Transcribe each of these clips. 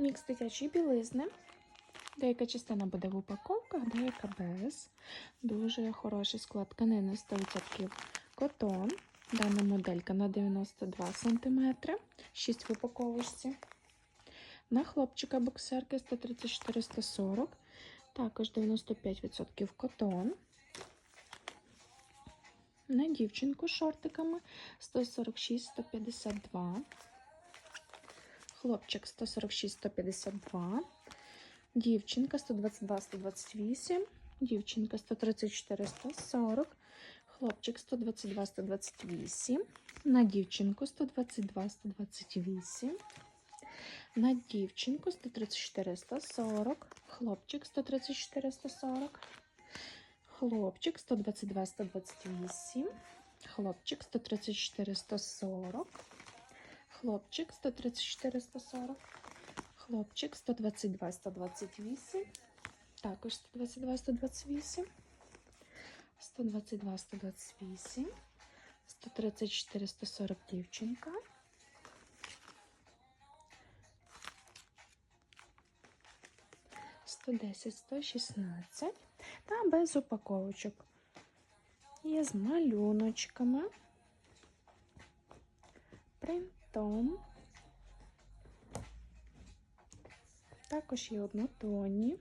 Мікс дитячої білизни. Деяка частина буде в упаковках, деяка без. Дуже хороший склад тканини 100% котон. Дана моделька на 92 см, 6 в упаковочці. На хлопчика боксерки 134-140, також 95% котон. На дівчинку шортиками 146-152. Хлопчик 146-152. Дівчинка 122-128. Дівчинка 134-140. Хлопчик 122-128. На дівчинку 122-128. На дівчинку 134-140. Хлопчик 134-140. Хлопчик 122-128. Хлопчик 134-140. Хлопчик 134-140. Хлопчик 122-128. Також 122-128. 122-128. 134-140 дівчинка. Сто десять, сто шістнадцять. Та без упаковочок. Є з малюночками. Принтом. Також є однотонні.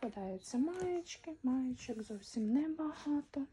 Попадаються маєчки, маєчок зовсім небагато.